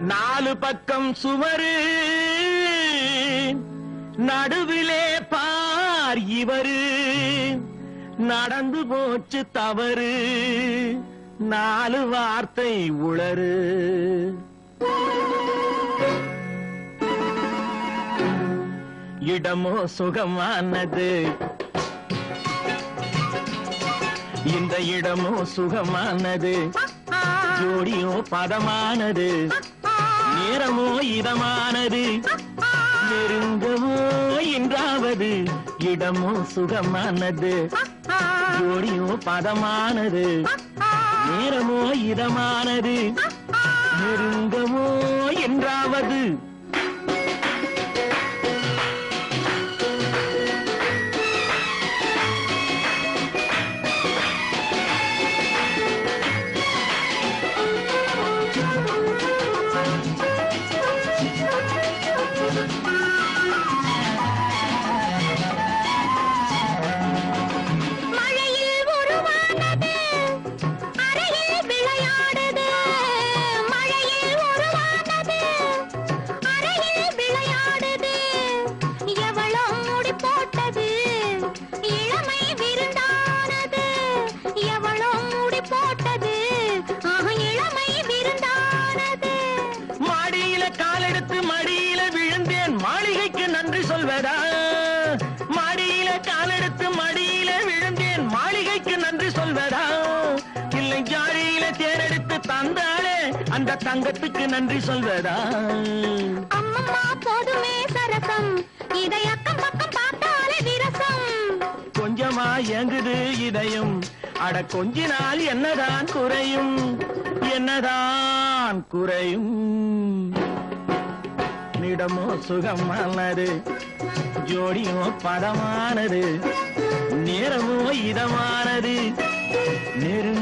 நாலு பக்கம் சுவரு. நடுவிலே பார் இவரு. நடந்து போச்சு தவறு. நாலு வார்த்தை உளறு. இடமோ சுகமானது. இந்த இடமோ சுகமானது. ஜோடியோ பதமானது. நேரமோ இதமானது? நெருங்கவோ என்றாவது இடமோ சுகமானது? ஜோடியோ பதமானது? நேரமோ இதமானது? நெருங்கவோ என்றாவது நன்றி சொல்வதா? மாடியில காலெடுத்து மடியில விழுந்தேன். மாளிகைக்கு நன்றி சொல்வதா? இல்லை ஜாடியில தேரெடுத்து தந்தாளே அந்த தங்கத்துக்கு நன்றி சொல்வதா? அம்மம்மா போதுமே சரசம். இதை அக்கம் பக்கம் பார்த்தாலே விரசம். கொஞ்சமா இயங்குது இதயம். அட கொஞ்ச நாள் என்னதான் குறையும்? என்னதான் குறையும்? நிடமோ சுகமானது ஜோடியோ பதமானது. நேரமோ இதமானது. நெரு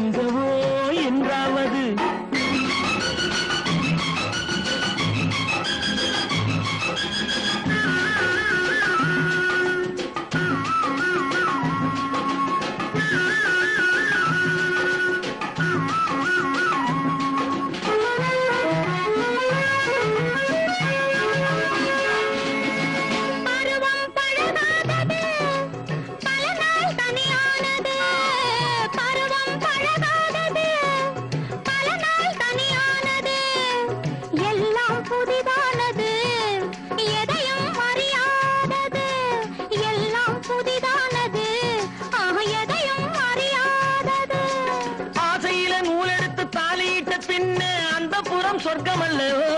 பின்னே அந்த புறம் சொர்க்கமல்லவோ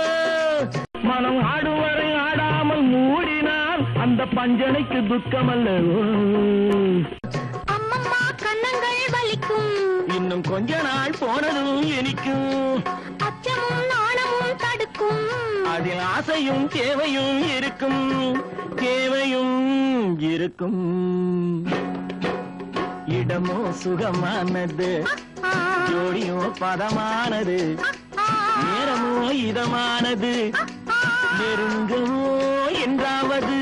மனம் ஆடுவரை ஆடாமல் மூடினால் அந்த பஞ்சனைக்கு துக்கமல்லவோ அம்மம்மா கண்ணங்கள் வலிக்கும். இன்னும் கொஞ்ச நாள் போனதும் இனிக்கும் அச்சமும் நாணமும் தடுக்கும். அதில் ஆசையும் தேவையும் இருக்கும். தேவையும் இருக்கும். இடமோ சுகமானது. ஜோடியும் ஜோடியோ பதமானது நேரமோ இதமானது ஆ. நெருங்கவோ என்றாவது